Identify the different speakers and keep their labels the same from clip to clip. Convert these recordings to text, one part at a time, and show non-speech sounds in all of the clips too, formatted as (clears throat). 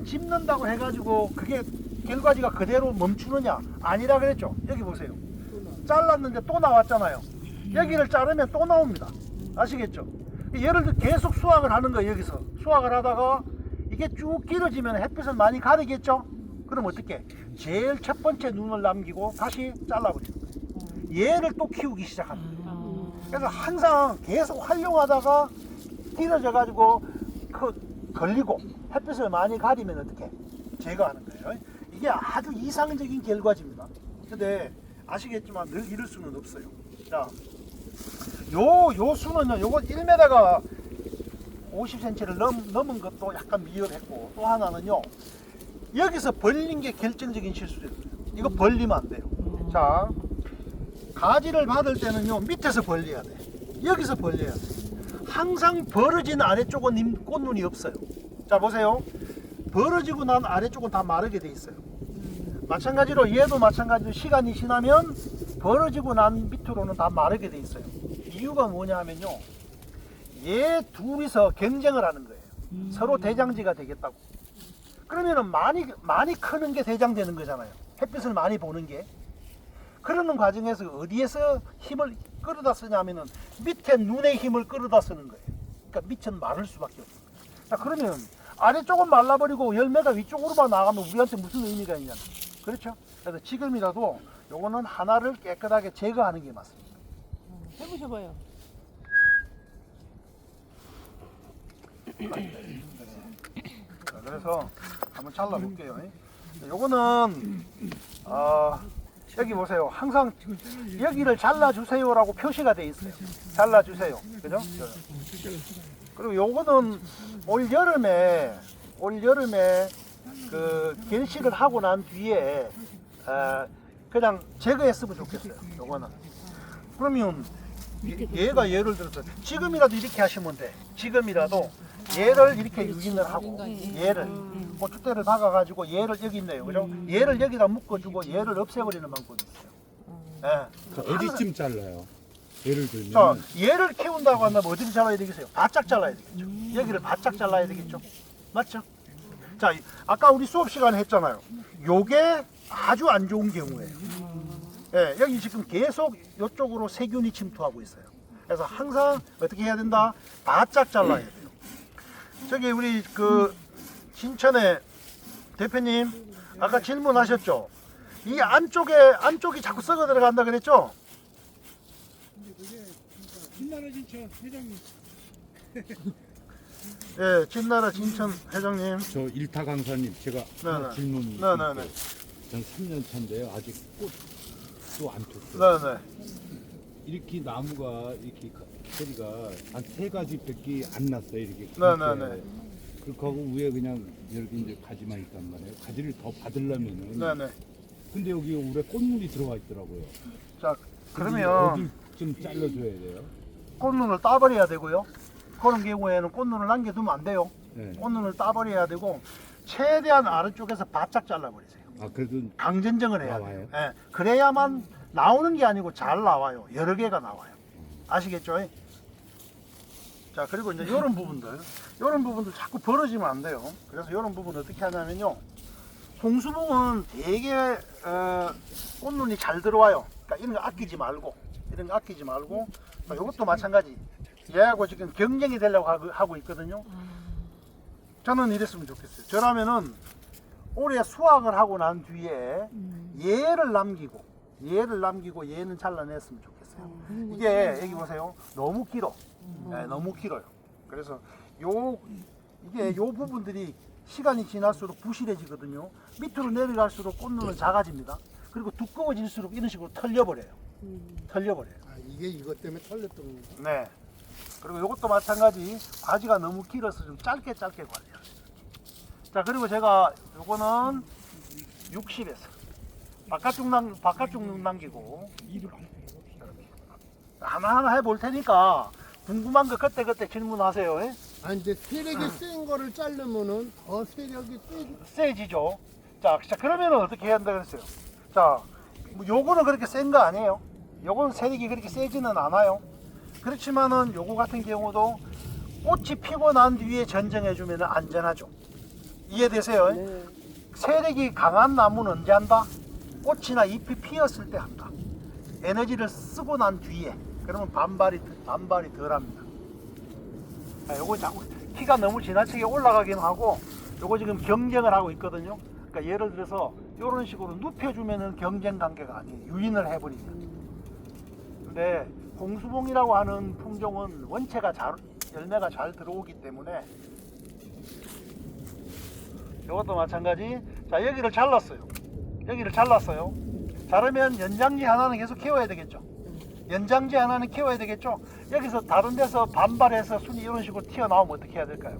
Speaker 1: 번 짚는다고 해가지고 그게 결과지가 그대로 멈추느냐? 아니라 그랬죠. 여기 보세요. 잘랐는데 또 나왔잖아요. 여기를 자르면 또 나옵니다. 아시겠죠? 예를 들어 계속 수확을 하는 거예요 여기서. 수확을 하다가 이게 쭉 길어지면 햇빛을 많이 가리겠죠? 그럼 어떻게? 제일 첫 번째 눈을 남기고 다시 잘라버리는 거예요. 얘를 또 키우기 시작합니다. 그래서 항상 계속 활용하다가 길어져 가지고 그 걸리고 햇빛을 많이 가리면 어떻게 제거하는 거예요. 이게 아주 이상적인 결과지입니다. 근데 아시겠지만 늘 이럴 수는 없어요. 자, 요, 요 수는요, 요건 1m가 50cm를 넘, 넘은 것도 약간 미흡했고, 또 하나는요, 여기서 벌린 게 결정적인 실수예요. 이거 벌리면 안 돼요. 자, 가지를 받을 때는요, 밑에서 벌려야 돼. 여기서 벌려야 돼. 항상 벌어진 아래쪽은 님 꽃눈이 없어요. 자, 보세요. 벌어지고 난 아래쪽은 다 마르게 돼 있어요. 마찬가지로 얘도 마찬가지로 시간이 지나면 벌어지고 난 밑으로는 다 마르게 돼 있어요. 이유가 뭐냐 하면요. 얘 둘이서 경쟁을 하는 거예요. 서로 대장지가 되겠다고. 그러면은 많이 많이 크는 게 대장되는 거잖아요. 햇빛을 많이 보는 게. 그러는 과정에서 어디에서 힘을 끌어다 쓰냐면은 밑에 눈의 힘을 끌어다 쓰는 거예요. 그러니까 밑은 마를 수밖에 없어요. 자 그러면 아래쪽은 말라버리고 열매가 위쪽으로만 나가면 우리한테 무슨 의미가 있냐? 그렇죠? 그래서 지금이라도 요거는 하나를 깨끗하게 제거하는 게 맞습니다.
Speaker 2: 해보셔봐요.
Speaker 1: 자, 그래서 한번 잘라볼게요. 요거는 어, 여기 보세요. 항상 여기를 잘라주세요라고 표시가 돼 있어요. 잘라주세요. 그죠? 그리고 요거는 올 여름에 올 여름에 그 결실을 하고 난 뒤에 어, 그냥 제거했으면 좋겠어요. 요거는 그러면 얘- 얘가 예를 들어서 지금이라도 이렇게 하시면 돼. 지금이라도 얘를 이렇게 유인을 하고 얘를 고추대를 박아가지고 얘를 여기 있네요. 그죠? 얘를 여기다 묶어주고 얘를 없애버리는 방법이 있어요. 예.
Speaker 3: 자, 어디쯤 잘라요? 예를 들면
Speaker 1: 자, 얘를 키운다고 한다면 어디를 잘라야 되겠어요? 바짝 잘라야 되겠죠. 여기를 바짝 잘라야 되겠죠. 맞죠? 자, 이- 아까 우리 수업 시간에 했잖아요. 요게 아주 안 좋은 경우예요. 예, 여기 지금 계속 이쪽으로 세균이 침투하고 있어요. 그래서 항상 어떻게 해야 된다? 바짝 잘라야 돼요. 저기 우리 그 신천의 대표님 아까 질문하셨죠? 이 안쪽에 안쪽이 자꾸 썩어 들어간다 그랬죠?
Speaker 4: 신나라 진천 회장님
Speaker 1: 예, 진나라 진천 회장님.
Speaker 3: 저 일타 강사님 제가 하나
Speaker 1: 네.
Speaker 3: 질문
Speaker 1: 네, 네, 네.
Speaker 3: 전 3년 차인데요 아직 꽃도 안 폈어요
Speaker 1: 네, 네.
Speaker 3: 이렇게 나무가 이렇게 소리가 한 세 가지 밖에 안 났어요 이렇게
Speaker 1: 네, 네, 네.
Speaker 3: 그 거기 위에 그냥 이렇게 이제 가지만 있단 말이에요 가지를 더 받으려면은
Speaker 1: 네, 네.
Speaker 3: 근데 여기 올해 꽃눈이 들어와 있더라고요
Speaker 1: 자, 그러면
Speaker 3: 좀 잘라줘야 돼요
Speaker 1: 꽃눈을 따버려야 되고요. 그런 경우에는 꽃눈을 남겨두면 안 돼요.
Speaker 3: 네.
Speaker 1: 꽃눈을 따버려야 되고 최대한 아래쪽에서 바짝 잘라버리세요.
Speaker 3: 아 그래도
Speaker 1: 강전정을 해야
Speaker 3: 나와요?
Speaker 1: 돼요. 예, 그래야만 나오는 게 아니고 잘 나와요. 여러 개가 나와요. 아시겠죠? 자, 그리고 이제 이런 부분들, 이런 부분들 자꾸 벌어지면 안 돼요. 그래서 이런 부분 어떻게 하냐면요. 홍수봉은 되게 어, 꽃눈이 잘 들어와요. 그러니까 이런 거 아끼지 말고, 이런 거 아끼지 말고, 자, 이것도 마찬가지. 얘하고 지금 경쟁이 되려고 하고- 하고 있거든요. 저는 이랬으면 좋겠어요. 저라면은 올해 수확을 하고 난 뒤에 얘를 남기고 얘를 남기고 얘는 잘라냈으면 좋겠어요. 이게 여기 보세요. 너무 길어. 네, 너무 길어요. 그래서 요 이게 요 부분들이 시간이 지날수록 부실해지거든요. 밑으로 내려갈수록 꽃눈은 작아집니다. 그리고 두꺼워질수록 이런 식으로 털려버려요. 털려버려요.
Speaker 4: 아 이게 이것 때문에 털렸던 거
Speaker 1: 네. 그리고 이것도 마찬가지 바지가 너무 길어서 좀 짧게 짧게 관리하세요. 자 그리고 제가 요거는 60에서 바깥쪽 남 바깥쪽 눈 남기고 하나하나 해볼 테니까 궁금한 거 그때 그때 질문하세요. 예?
Speaker 4: 아 이제 세력이 센 거를 자르면은 더 세력이 세지
Speaker 1: 세지죠. 자, 자 그러면은 어떻게 해야 한다 그랬어요? 자, 뭐 요거는 그렇게 센 거 아니에요. 요거는 세력이 그렇게 세지는 않아요. 그렇지만은 요거 같은 경우도 꽃이 피고 난 뒤에 전정해 주면 안전하죠. 이해되세요?
Speaker 2: 네.
Speaker 1: 세력이 강한 나무는 언제 한다? 꽃이나 잎이 피었을 때 한다. 에너지를 쓰고 난 뒤에 그러면 반발이 반발이 덜합니다. 아, 요거 자꾸 키가 너무 지나치게 올라가긴 하고 요거 지금 경쟁을 하고 있거든요. 그러니까 예를 들어서 이런 식으로 눕혀주면은 경쟁 관계가 아니에요. 유인을 해버리면. 근데 홍수봉이라고 하는 품종은 원체가 잘 열매가 잘 들어오기 때문에 이것도 마찬가지. 자 여기를 잘랐어요. 여기를 잘랐어요. 자르면 연장지 하나는 계속 키워야 되겠죠. 연장지 하나는 키워야 되겠죠. 여기서 다른 데서 반발해서 순이 이런 식으로 튀어나오면 어떻게 해야 될까요?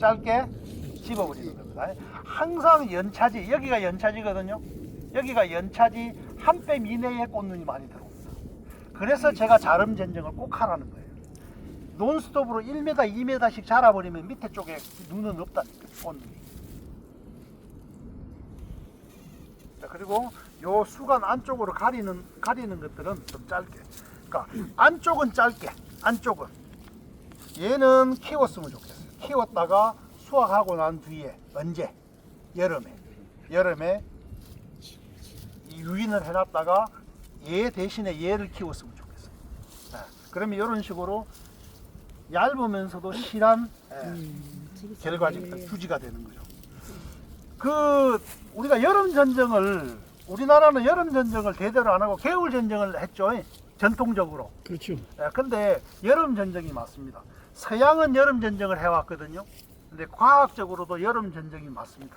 Speaker 1: 짧게 집어버리는 겁니다. 항상 연차지, 여기가 연차지거든요. 여기가 연차지 한뼘 이내에 꽃눈이 많이 들어옵니다. 그래서 제가 자름 전쟁을 꼭 하라는 거예요. 논스톱으로 1m, 2m씩 자라버리면 밑에 쪽에 눈은 없다니까, 꽃눈이. 자, 그리고 요 수간 안쪽으로 가리는 가리는 것들은 좀 짧게. 그러니까 안쪽은 짧게. 안쪽은 얘는 키웠으면 좋겠어요. 키웠다가 수확하고 난 뒤에 언제? 여름에. 여름에 이 유인을 해놨다가 얘 대신에 얘를 키웠으면 좋겠어요. 자, 그러면 이런 식으로 얇으면서도 실한 예, 결과적인 휴지가 되는 거죠. 그 우리가 여름 전쟁을 우리나라는 여름 전쟁을 대대로 안 하고 겨울 전쟁을 했죠. 전통적으로.
Speaker 4: 그렇죠.
Speaker 1: 예, 근데 여름 전쟁이 맞습니다. 서양은 여름 전쟁을 해왔거든요. 근데 과학적으로도 여름 전쟁이 맞습니다.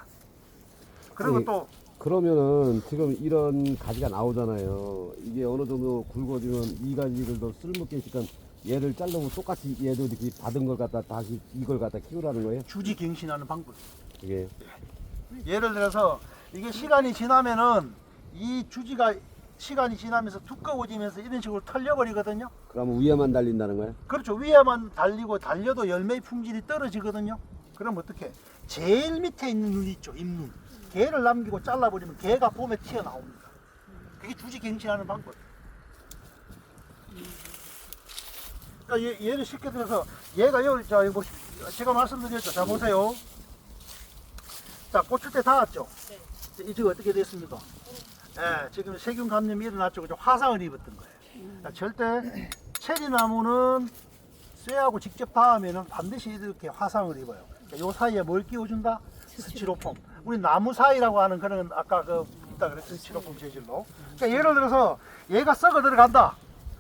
Speaker 1: 그리고
Speaker 5: 네.
Speaker 1: 또
Speaker 5: 그러면은 지금 이런 가지가 나오잖아요. 이게 어느 정도 굵어지면 이 가지를 더 쓸모있게 있으니까 얘를 자르면 똑같이 얘도 이렇게 받은 걸 갖다 다시 이걸 갖다 키우라는 거예요?
Speaker 1: 주지 갱신하는 방법.
Speaker 5: 이게
Speaker 1: 예를 들어서 이게 시간이 지나면은 이 주지가 시간이 지나면서 두꺼워지면서 이런 식으로 털려버리거든요.
Speaker 5: 그러면 위에만 달린다는 거예요?
Speaker 1: 그렇죠. 위에만 달리고 달려도 열매의 품질이 떨어지거든요. 그럼 어떻게? 제일 밑에 있는 눈 있죠, 잎눈. 걔를 남기고 잘라버리면 걔가 봄에 튀어나옵니다. 그게 주지 갱신하는 방법. 그러니까 얘, 얘를 쉽게 들어서 얘가 여기 자 이거 보십시오. 제가 말씀드렸죠. 자 보세요. 자 고추대 닿았죠. 자, 이 지금 어떻게 됐습니까? 예, 지금 세균 감염이 일어났죠. 그죠? 화상을 입었던 거예요. 자, 절대 체리나무는 쇠하고 직접 닿으면 반드시 이렇게 화상을 입어요. 그러니까 요 사이에 뭘 끼워준다? 스티로폼. 우리 나무 사이라고 하는 그런 아까 그 있다 그랬죠 스티로폼 재질로. 그러니까 예를 들어서 얘가 썩어 들어간다.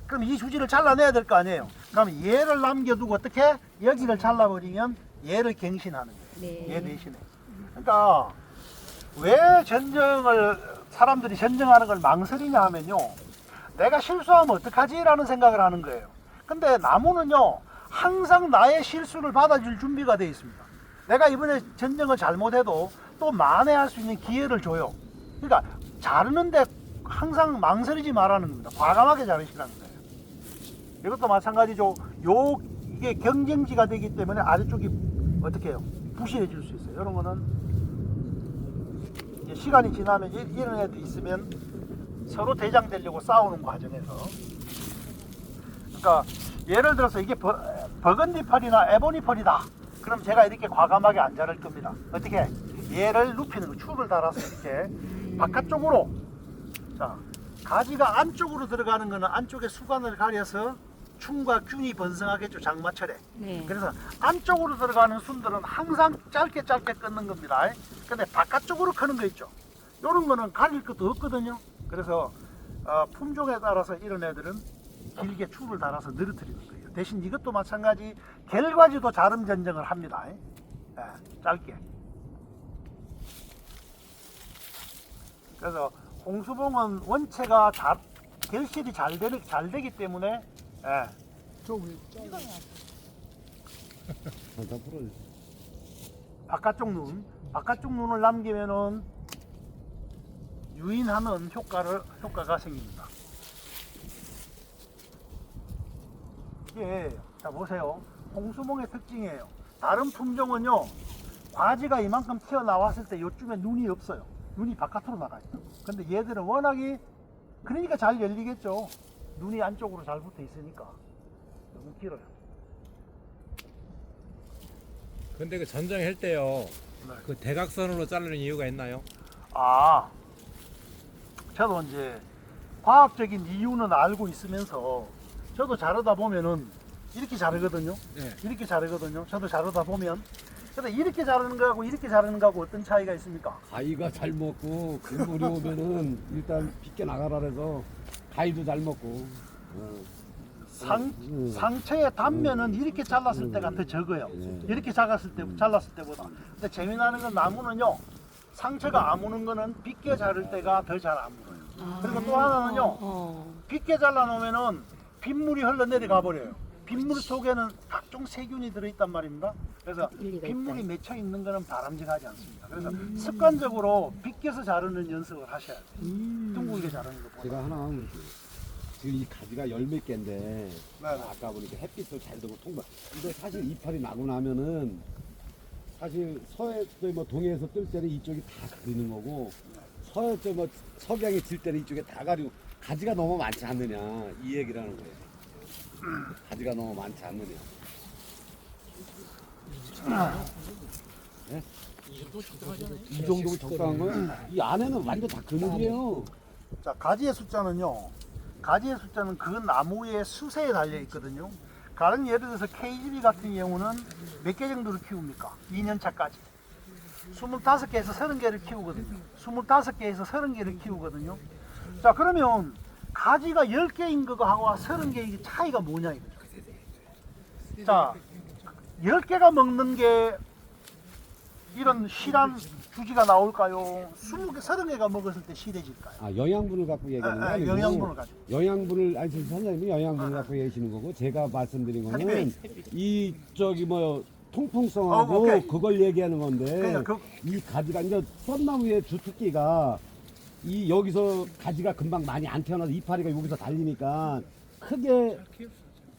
Speaker 1: 그럼 이 주지를 잘라내야 될 거 아니에요. 그럼 얘를 남겨두고 어떻게 여기를 잘라버리면 얘를 갱신하는 거예요. 얘 대신에. 그러니까 왜 전쟁을 사람들이 전쟁하는 걸 망설이냐 하면요. 내가 실수하면 어떡하지라는 생각을 하는 거예요. 근데 나무는요. 항상 나의 실수를 받아줄 준비가 되어 있습니다. 내가 이번에 전쟁을 잘못해도 또 만회할 수 있는 기회를 줘요. 그러니까 자르는데 항상 망설이지 말라는 겁니다. 과감하게 자르시라는 거예요. 이것도 마찬가지죠. 요 이게 경쟁지가 되기 때문에 아래쪽이 어떻게 해요? 부실해 질 수 있어요. 이런 거는 시간이 지나면 이- 이런 애들 있으면 서로 대장되려고 싸우는 과정에서. 그러니까 예를 들어서 이게 버, 버건디펄이나 에보니펄이다. 그럼 제가 이렇게 과감하게 안 자를 겁니다. 어떻게? 얘를 눕히는 거 축을 달아서 이렇게 바깥쪽으로. 자 가지가 안쪽으로 들어가는 거는 안쪽에 수관을 가려서 충과 균이 번성하겠죠 장마철에
Speaker 2: 네.
Speaker 1: 그래서 안쪽으로 들어가는 순들은 항상 짧게 짧게 끊는 겁니다. 근데 바깥쪽으로 크는 거 있죠. 이런 거는 가릴 것도 없거든요. 그래서 어, 품종에 따라서 이런 애들은 길게 줄을 달아서 늘어뜨리는 거예요. 대신 이것도 마찬가지 결과지도 자름 전쟁을 합니다. 예, 짧게. 그래서 홍수봉은 원체가 잘, 결실이 잘, 되잘 되기 때문에 예,
Speaker 4: 저왜?
Speaker 5: 한참 풀어줘.
Speaker 1: 바깥쪽 눈, 바깥쪽 눈을 남기면은 유인하는 효과를 효과가 생깁니다. 이게 자 보세요, 홍수봉의 특징이에요. 다른 품종은요, 과지가 이만큼 튀어나왔을 때 요쯤에 눈이 없어요. 눈이 바깥으로 나가 있다. 근데 얘들은 워낙에 그러니까 잘 열리겠죠. 눈이 안쪽으로 잘 붙어 있으니까 너무 길어요.
Speaker 6: 근데 그 전쟁할 때요 그 대각선으로 자르는 이유가 있나요?
Speaker 1: 아, 저도 이제 과학적인 이유는 알고 있으면서 저도 자르다 보면은 이렇게 자르거든요.
Speaker 6: 네.
Speaker 1: 이렇게 자르거든요. 저도 자르다 보면. 근데 이렇게 자르는 거하고 이렇게 자르는 거하고 어떤 차이가 있습니까?
Speaker 5: 가위가 잘 먹고 국물이 오면은 일단 빗게 나가라 그래서 가위도 잘 먹고. 어.
Speaker 1: 상,
Speaker 5: 음.
Speaker 1: 상체의 단면은 이렇게 잘랐을 때가 더 적어요.
Speaker 5: 네.
Speaker 1: 이렇게 작았을 때, 잘랐을 때보다. 근데 재미나는 건 나무는요, 상체가 아무는 거는 빗게 자를 때가 더 잘 아물어요. 그리고 또 하나는요,
Speaker 2: 어.
Speaker 1: 빗게 잘라놓으면은 빗물이 흘러내려가 버려요. 빗물 속에는 각종 세균이 들어있단 말입니다. 그래서
Speaker 2: 일리가
Speaker 1: 빗물이 맺혀 있는 거는 바람직하지 않습니다. 그래서 습관적으로 빗겨서 자르는 연습을 하셔야 돼요. 둥글게 자르는 것보다.
Speaker 5: 제가 하나. 지금 이 가지가 열 몇 개인데
Speaker 1: 네.
Speaker 5: 아까 보니까 햇빛도 잘 들고 통과. 근데 사실 이파리 나고 나면은 사실 서해 뭐 동해에서 뜰 때는 이쪽이 다 가리는 거고 서해 쪽뭐 석양이 질 때는 이쪽에 다 가리고 가지가 너무 많지 않느냐 이 얘기를 하는 거예요. 가지가 너무 많지 않느냐. 네? 이 정도면 적당한 거예요? 이 안에는 완전 다 근육이에요.
Speaker 1: 자, 가지의 숫자는요. 가지의 숫자는 그 나무의 수세에 달려 있거든요. 다른 예를 들어서 KGB 같은 경우는 몇 개 정도를 키웁니까? 2년 차까지. 25개에서 30개를 키우거든요. 25개에서 30개를 키우거든요. 자, 그러면 가지가 10개인 거하고 30개의 차이가 뭐냐 이거죠. 자, 10개가 먹는 게 이런 실한 주지가 나올까요? 20개, 30개가 먹었을 때 실해질까요?
Speaker 5: 아 영양분을 갖고 얘기하는
Speaker 1: 아,
Speaker 5: 거
Speaker 1: 아,
Speaker 5: 아니고
Speaker 1: 영양분을 가지고.
Speaker 5: 영양분을 아니 지금 선생님이 영양분을 갖고 얘기하시는 거고 제가 말씀드린 거는
Speaker 1: 햇빛.
Speaker 5: 이 저기 뭐
Speaker 1: 어,
Speaker 5: 통풍성하고
Speaker 1: 오케이.
Speaker 5: 그걸 얘기하는 건데
Speaker 1: 그러니까 그,
Speaker 5: 이 가지가 이제 썬나무의 주특기가 이 여기서 가지가 금방 많이 안 태어나서 이파리가 여기서 달리니까 크게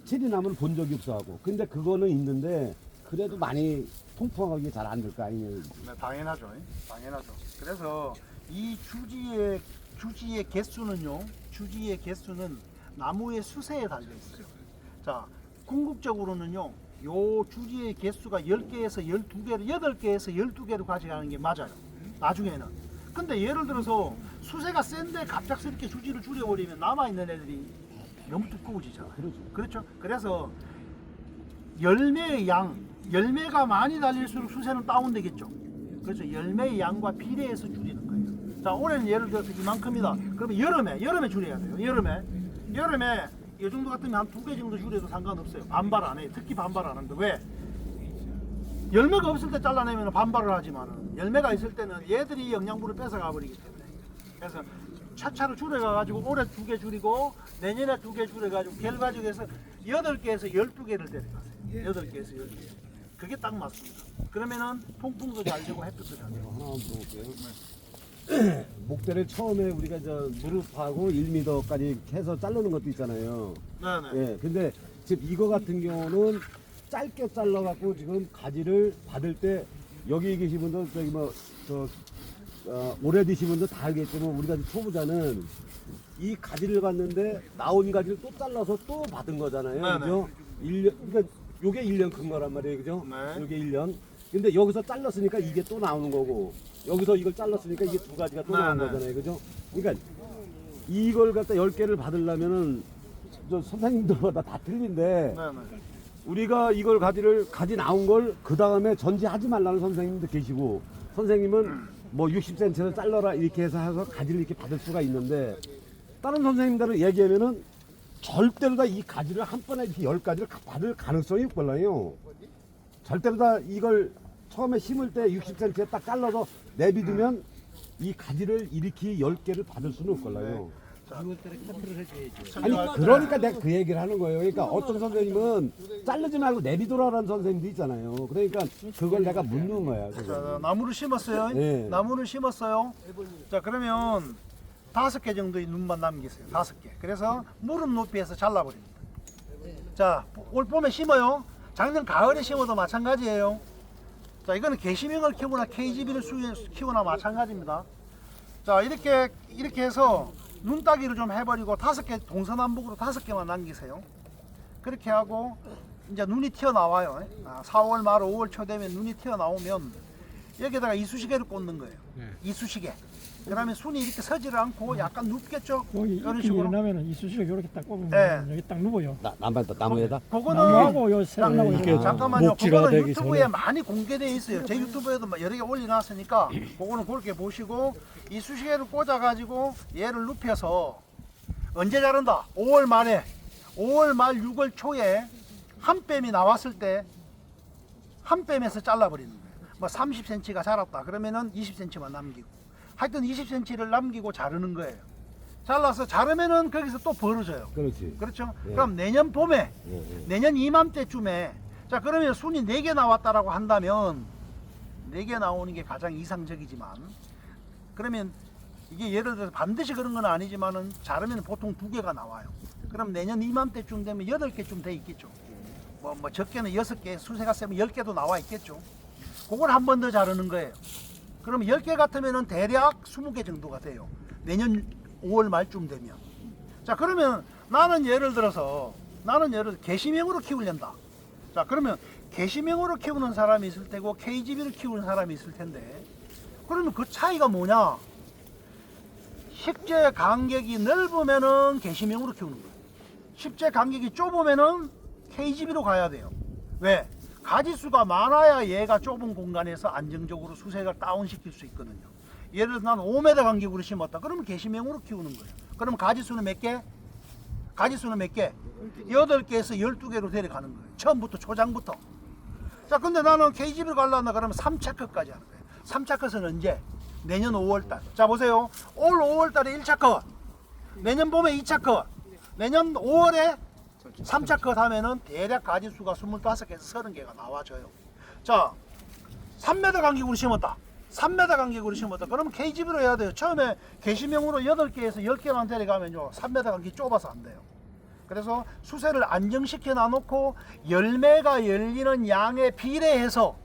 Speaker 5: 체리나무를 본 적이 없어하고 근데 그거는 있는데 그래도 많이 통풍하기 잘안 될 거 아니에요
Speaker 1: 네, 당연하죠. 당연하죠. 그래서 이 주지의 주지의 개수는요. 주지의 개수는 나무의 수세에 달려 있어요. 자, 궁극적으로는요. 요 주지의 개수가 10개에서 12개로 8개에서 12개로 가져가는 게 맞아요. 나중에는. 근데 예를 들어서 수세가 센데 갑작스럽게 주지를 줄여버리면 남아있는 애들이 너무 두꺼워지잖아요.
Speaker 5: 그렇죠.
Speaker 1: 그렇죠. 그래서 열매의 양, 열매가 많이 달릴수록 수세는 다운되겠죠. 그래서 열매의 양과 비례해서 줄이는 거예요. 자, 올해는 예를 들어서 이만큼이다. 그러면 여름에, 여름에 줄여야 돼요. 여름에. 여름에 이 정도 같으면 한 두 개 정도 줄여도 상관없어요. 반발 안 해요. 특히 반발 안 한다. 왜? 열매가 없을 때 잘라내면 반발을 하지만은 열매가 있을 때는 얘들이 영양분을 뺏어가 버리기 때문에. 그래서 차차로 줄여가지고 올해 두 개 줄이고 내년에 두 개 줄여가지고 결과적에서 여덟 개에서 열두 개를 데려가세요. 여덟 개에서 열두 개. 그게 딱 맞습니다. 그러면은 통풍도 잘 되고 햇빛도 잘 되고.
Speaker 5: 하나 물어볼게요. 목대를 처음에 우리가 저 무릎하고 1m까지 해서 자르는 것도 있잖아요.
Speaker 1: 네네.
Speaker 5: 예, 근데 지금 이거 같은 경우는 짧게 잘라갖고 지금 가지를 받을 때 여기 계신 분들 저기 뭐저 어, 오래 드신 분들 다 알겠지만 우리가 초보자는 이 가지를 받는데 나온 가지를 또 잘라서 또 받은 거잖아요.
Speaker 1: 네네.
Speaker 5: 그죠? 1년, 그러니까 요게 1년 큰 거란 말이에요. 그죠?
Speaker 1: 네.
Speaker 5: 요게 1년. 근데 여기서 잘랐으니까 이게 또 나오는 거고 여기서 이걸 잘랐으니까 이게 두 가지가 또
Speaker 1: 네,
Speaker 5: 나온
Speaker 1: 네.
Speaker 5: 거잖아요. 그죠? 그러니까 이걸 갖다 10개를 받으려면은 저 선생님들마다 다 틀린데
Speaker 1: 네 네.
Speaker 5: 우리가 이걸 가지를 가지 나온 걸 그 다음에 전지하지 말라는 선생님도 계시고 선생님은 뭐 60cm를 잘라라 이렇게 해서 해서 가지를 이렇게 받을 수가 있는데 다른 선생님들은 얘기하면은 절대로 다 이 가지를 한 번에 이렇게 열 가지를 가- 받을 가능성이 없걸라요. 절대로 다 이걸 처음에 심을 때 60cm에 딱 잘라서 내비두면 이 가지를 이렇게 열 개를 받을 수는 없걸라요. 아니 그러니까 내가 그 얘기를 하는 거예요. 그러니까 어떤 선생님은 자르지 말고 내비두라는 선생님도 있잖아요. 그러니까 그걸 내가 묻는 거야. 그거.
Speaker 1: 자, 나무를 심었어요.
Speaker 5: 네.
Speaker 1: 나무를 심었어요. 자, 그러면 다섯 개 정도의 눈만 남기세요. 다섯 개. 그래서 무릎 높이에서 잘라버립니다. 자, 올 봄에 심어요. 작년 가을에 심어도 마찬가지예요. 자, 이거는 개시명을 키우거나 KGB를 키우거나 마찬가지입니다. 자, 이렇게 이렇게 해서 눈따기를 좀 해버리고 다섯 개 동서남북으로 다섯 개만 남기세요. 그렇게 하고 이제 눈이 튀어나와요. 아, 4월 말 5월 초 되면 눈이 튀어나오면 여기다가 이쑤시개를 꽂는 거예요.
Speaker 6: 네.
Speaker 1: 이쑤시개. 그러면 순이 이렇게 서지를 않고 약간 눕겠죠?
Speaker 7: 여기
Speaker 1: 이런
Speaker 7: 이렇게
Speaker 1: 식으로.
Speaker 7: 일어나면 이쑤시개 이렇게 딱 꼽으면
Speaker 1: 네.
Speaker 7: 여기 딱 누워요.
Speaker 5: 나, 남반다 나무에다.
Speaker 1: 그거는
Speaker 7: 나무하고 요
Speaker 1: 잠-
Speaker 7: 세하고 이렇게
Speaker 1: 잠깐만요. 그거는
Speaker 7: 되기
Speaker 1: 유튜브에
Speaker 7: 전에
Speaker 1: 많이 공개되어 있어요. 제 유튜브에도 막 여러 개 올려놨으니까 그거는 그렇게 보시고 이쑤시개를 꽂아가지고 얘를 눕혀서 언제 자른다? 5월 말에 5월 말 6월 초에 한 뺨이 나왔을 때한 뺨에서 잘라버리는 거예요. 뭐 30cm가 자랐다 그러면은 20cm만 남기고 하여튼 20cm를 남기고 자르는 거예요. 잘라서 자르면은 거기서 또 벌어져요.
Speaker 5: 그렇지.
Speaker 1: 그렇죠?
Speaker 5: 예.
Speaker 1: 그럼 내년 봄에
Speaker 5: 예, 예.
Speaker 1: 내년 이맘때쯤에 자 그러면 순이 4개 나왔다라고 한다면 4개 나오는 게 가장 이상적이지만 그러면 이게 예를 들어서 반드시 그런 건 아니지만은 자르면 보통 2개가 나와요 그럼 내년 이맘때쯤 되면 8개쯤 돼 있겠죠 뭐, 뭐 적게는 6개 수세가 세면 10개도 나와 있겠죠 그걸 한 번 더 자르는 거예요 그러면 10개 같으면은 대략 20개 정도가 돼요. 내년 5월 말쯤 되면. 자 그러면 나는 예를 들어서 나는 예를 들어 개시명으로 키우려다. 자 그러면 개시명으로 키우는 사람이 있을 테고 KGB를 키우는 사람이 있을 텐데 그러면 그 차이가 뭐냐? 식재 간격이 넓으면은 개시명으로 키우는 거예요 식재 간격이 좁으면은 KGB로 가야 돼요. 왜 가지수가 많아야 얘가 좁은 공간에서 안정적으로 수색을 다운시킬 수 있거든요 예를 들어 난 5m 간격으로 심었다 그러면 개시명으로 키우는 거예요 그럼 가지수는 몇 개? 가지수는 몇 개? 8개에서 12개로 데려가는 거예요. 처음부터 초장부터. 자, 근데 나는 KGB를 가려나 그러면 3차 컷까지 하는 거예요. 3차 컷은 언제? 내년 5월 달. 자, 보세요. 올 5월 달에 1차 컷. 내년 봄에 2차 컷. 내년 5월에 3차 컷 하면은 대략 가지수가 25개에서 30개가 나와져요. 자, 3m 간격으로 심었다. 3m 간격으로 심었다. 그러면 KGB로 해야 돼요. 처음에 게시명으로 8개에서 10개만 데려가면요. 3m 간격이 좁아서 안 돼요. 그래서 수세를 안정시켜 놔놓고 열매가 열리는 양에 비례해서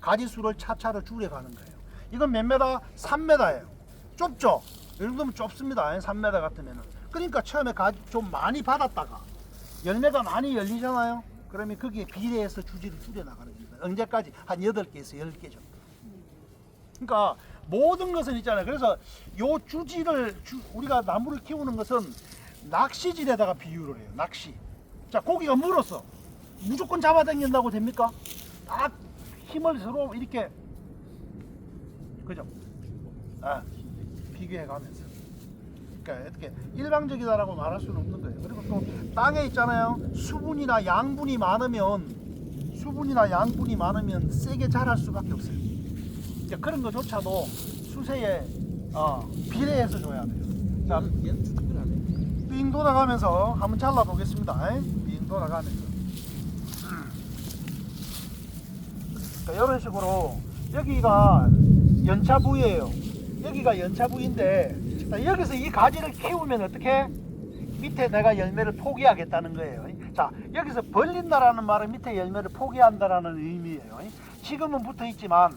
Speaker 1: 가지수를 차차로 줄여가는 거예요. 이건 몇 메다? 3메다예요. 좁죠? 이 정도면 좁습니다. 3메다 같으면은. 그러니까 처음에 가지 좀 많이 받았다가 열매가 많이 열리잖아요. 그러면 거기에 비례해서 주지를 줄여나가는 겁니다. 언제까지? 한 8개에서 10개 정도. 그러니까 모든 것은 있잖아요. 그래서 요 주지를 주- 우리가 나무를 키우는 것은 낚시질에다가 비유를 해요. 낚시. 자 고기가 물었어. 무조건 잡아당긴다고 됩니까? 딱 힘을 서로 이렇게 그죠? 아, 비교해 가면서. 그러니까 어떻게 일방적이다라고 말할 수는 없는 거예요. 그리고 또 땅에 있잖아요. 수분이나 양분이 많으면 수분이나 양분이 많으면 세게 자랄 수밖에 없어요. 이제 그런 거조차도 수세에 어, 비례해서 줘야 돼요. 자, 빙 돌아가면서 한번 잘라 보겠습니다. 빙 돌아가면서. 자, 이런 식으로 여기가 연차 부위예요. 여기가 연차 부위인데 자, 여기서 이 가지를 키우면 어떻게? 밑에 내가 열매를 포기하겠다는 거예요. 자, 여기서 벌린다라는 말은 밑에 열매를 포기한다라는 의미예요. 지금은 붙어 있지만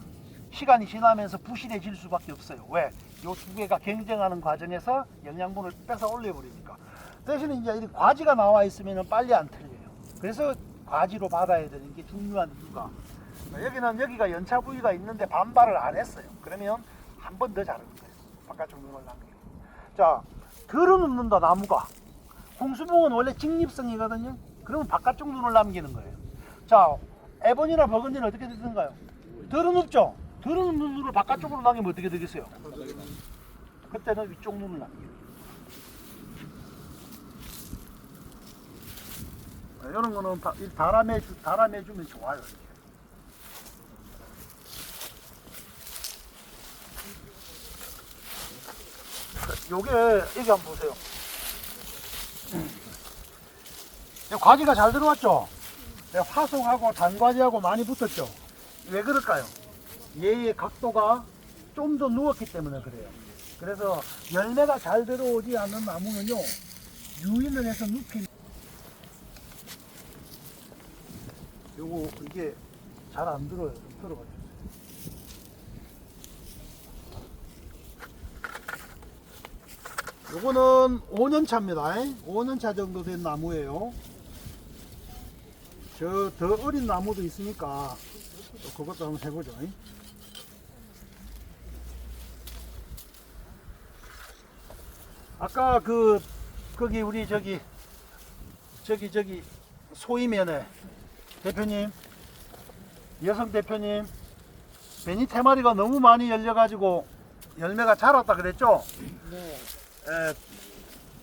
Speaker 1: 시간이 지나면서 부실해질 수밖에 없어요. 왜? 요 두 개가 경쟁하는 과정에서 영양분을 뺏어 올려버리니까. 대신에 이제 이 과지가 나와 있으면 빨리 안 틀려요. 그래서 과지로 받아야 되는 게 중요한 이유가. 자, 여기는 여기가 연차 부위가 있는데 반발을 안 했어요. 그러면 한 번 더 자르는 거예요. 바깥쪽 눈을 남기고. 자, 들어 눕는다 나무가. 홍수봉은 원래 직립성이거든요. 그러면 바깥쪽 눈을 남기는 거예요. 자, 에본이나 버건디는 어떻게 되던가요? 들어 눕죠? 들어 눕는 눈을 바깥쪽으로 남기면 어떻게 되겠어요? 그때는 위쪽 눈을 남겨요. 자, 이런 거는 주- 다람해 주면 좋아요. 이렇게. 요게 여기 한번 보세요. 이 과지가 잘 들어왔죠? 네, 화송하고 단과지하고 많이 붙었죠? 왜 그럴까요? 얘의 각도가 좀 더 누웠기 때문에 그래요. 그래서 열매가 잘 들어오지 않는 나무는요, 유인을 해서 눕힌. 요거, 이게 잘 안 들어요. 주세요. 요거는 5년차입니다 5년차 정도 된 나무예요 저 더 어린 나무도 있으니까 그것도 한번 해보죠 아까 그 거기 우리 저기 저기 저기 소이면에 대표님 여성 대표님 베니 테마리가 너무 많이 열려가지고 열매가 자랐다 그랬죠?
Speaker 4: 네.
Speaker 1: 에,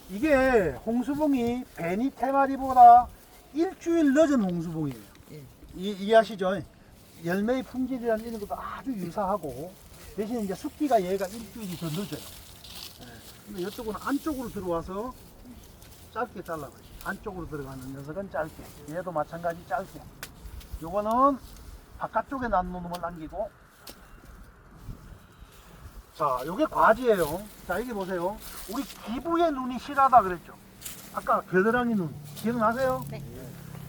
Speaker 1: 이게 홍수봉이 베니 테마리보다 일주일 늦은 홍수봉이에요. 이, 이해하시죠? 열매의 품질이라는 이런 것도 아주 유사하고 대신 이제 숫기가 얘가 일주일이 더 늦어요. 예. 근데 이쪽은 안쪽으로 들어와서 짧게 잘라버려요. 안쪽으로 들어가는 녀석은 짧게. 얘도 마찬가지 짧게. 요거는 바깥쪽에 난 놈을 남기고 자, 요게 과지예요. 자, 여기 보세요. 우리 기부의 눈이 실하다 그랬죠. 아까 겨드랑이 눈 기억나세요? 네.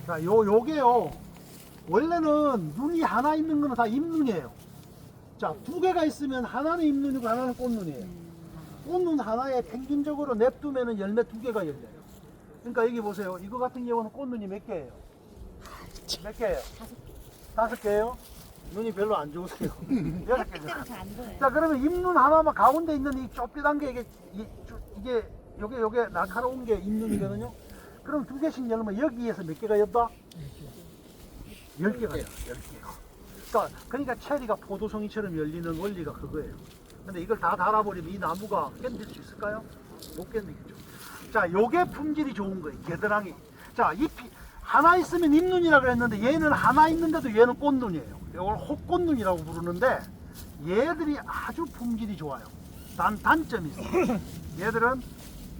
Speaker 1: 자, 요 요게요. 원래는 눈이 하나 있는 거는 다 입눈이에요. 자, 두 개가 있으면 하나는 입눈이고 하나는 꽃눈이에요. 꽃눈 하나에 평균적으로 냅두면은 열매 두 개가 열려요. 그러니까 여기 보세요. 이거 같은 경우는 꽃눈이 몇 개예요? 몇 개예요? 다섯 개예요? 눈이 별로 안 좋으세요. (laughs) 여섯 개죠. 자 그러면 입눈 하나만 가운데 있는 이 좁비단 게 이게 이, 쭈- 이게 요게 요게 날카로운 게 입눈이거든요. 그럼 두 개씩 열면 여기에서 몇 개가 엽다? 열 개가 열 개가. 그러니까 그러니까 체리가 포도송이처럼 열리는 원리가 그거예요. 근데 이걸 다 달아버리면 이 나무가 견딜 수 있을까요? 못 견디겠죠. 자, 요게 품질이 좋은 거예요. 겨드랑이. 자, 잎이 하나 있으면 잎눈이라 그랬는데 얘는 하나 있는데도 얘는 꽃눈이에요. 이걸 혹꽃눈이라고 부르는데 얘들이 아주 품질이 좋아요. 단 단점이 있어요. (clears throat) 얘들은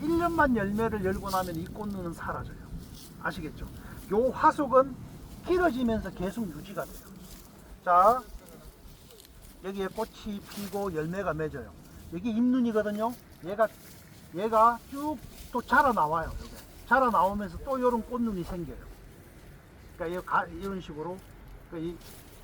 Speaker 1: 1년만 열매를 열고 나면 이 꽃눈은 사라져요. 아시겠죠? 요 화속은 길어지면서 계속 유지가 돼요. 자, 여기에 꽃이 피고 열매가 맺어요. 여기 잎눈이거든요. 얘가 얘가 쭉 또 자라 나와요. 이게 자라 나오면서 또 이런 꽃눈이 생겨요. 그러니까 이런 식으로 그이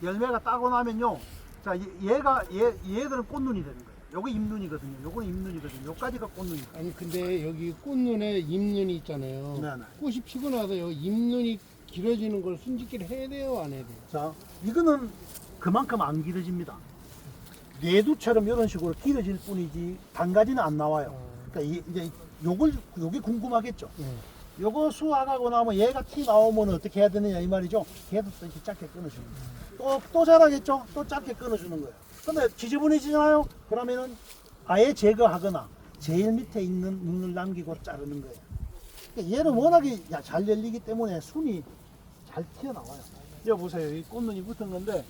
Speaker 1: 열매가 따고 나면요. 자, 얘- 얘가 얘 얘들은 꽃눈이 되는 거예요. 요거 잎눈이거든요. 요거 잎눈이거든요. 요까지가 꽃눈이.
Speaker 4: 아니 근데 여기 꽃눈에 잎눈이 있잖아요.
Speaker 1: 네네.
Speaker 4: 꽃이 피고 나서 여기 잎눈이 길어지는 걸 순직기를 해야 돼요, 안 해야 돼요?
Speaker 1: 자, 이거는 그만큼 안 길어집니다. 뇌두처럼 이런 식으로 길어질 뿐이지 단가지는 안 나와요. 그러니까 이, 이제 요걸 요게 궁금하겠죠.
Speaker 4: 네.
Speaker 1: 요거 수확하고 나면 얘가 티 나오면 어떻게 해야 되느냐 이 말이죠. 걔도 또 이렇게 짧게 끊어주는 거예요. 또, 또 자라겠죠. 또 짧게 끊어주는 거예요. 근데 지저분해지잖아요. 그러면은 아예 제거하거나 제일 밑에 있는 눈을 남기고 자르는 거예요. 그러니까 얘는 워낙에 야- 잘 열리기 때문에 순이 잘 튀어나와요. 여기 보세요. 이 꽃눈이 붙은 건데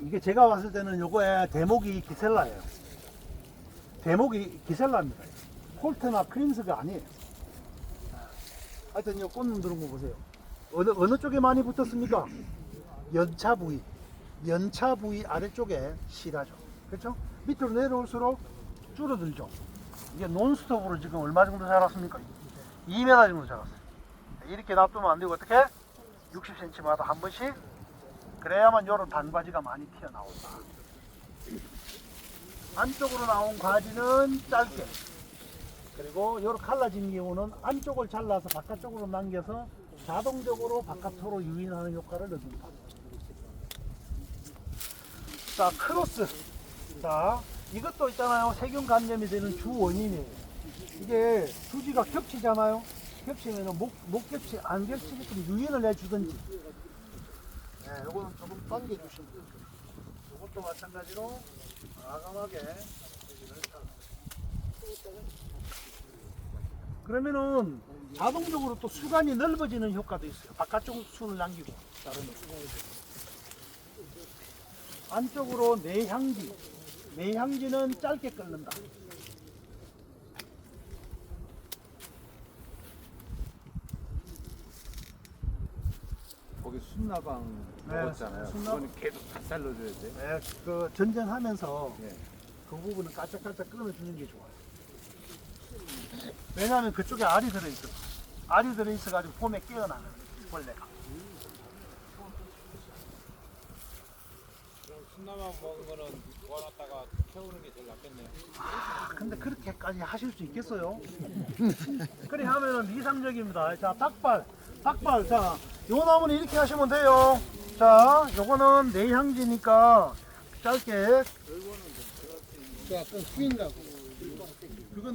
Speaker 1: 이게 제가 봤을 때는 요거에 대목이 기셀라예요. 대목이 기셀라입니다. 폴트나 크림스가 아니에요. 하여튼 이 꽃눈 들은 거 보세요. 어느, 어느 쪽에 많이 붙었습니까? 연차 부위. 연차 부위 아래쪽에 실하죠. 그렇죠? 밑으로 내려올수록 줄어들죠. 이게 논스톱으로 지금 얼마 정도 자랐습니까? 2m 정도 자랐어요. 이렇게 놔두면 안 되고 어떻게? 60cm마다 한 번씩 그래야만 요런 단과지가 많이 튀어나온다. 안쪽으로 나온 과지는 짧게 그리고 요런 갈라진 경우는 안쪽을 잘라서 바깥쪽으로 남겨서 자동적으로 바깥으로 유인하는 효과를 얻는다. 자, 크로스. 자, 이것도 있잖아요. 세균 감염이 되는 주 원인이에요. 이게 주지가 겹치잖아요. 겹치면 목, 목 겹치, 안 겹치게끔 유인을 해주든지. 네, 요거는 조금 당겨주시면 돼요. 이것도 마찬가지로 과감하게 그러면은 자동적으로 또 수간이 넓어지는 효과도 있어요. 바깥쪽 순을 남기고 자르면 안쪽으로 내향지 내향지는 짧게 끓는다.
Speaker 3: 거기 순나방
Speaker 1: 네,
Speaker 3: 먹었잖아요.
Speaker 1: 순나-
Speaker 3: 그거는 계속 다 잘라줘야 돼.
Speaker 1: 네, 그 전전하면서
Speaker 3: 네.
Speaker 1: 그 부분은 깔짝깔짝 끊어주는 게 좋아요. 왜냐하면 그쪽에 알이 들어있어. 알이 들어있어가지고 봄에 깨어나는 벌레가.
Speaker 6: 그럼 순나만 먹은 거는 구워놨다가 태우는 게 제일 낫겠네요.
Speaker 1: 아, 근데 그렇게까지 하실 수 있겠어요? (laughs) 그래 하면은 이상적입니다. 자, 닭발. 닭발. 자, 요 나무는 이렇게 하시면 돼요. 자, 요거는 내향지니까 짧게.
Speaker 4: 그 휘인다고. 그거는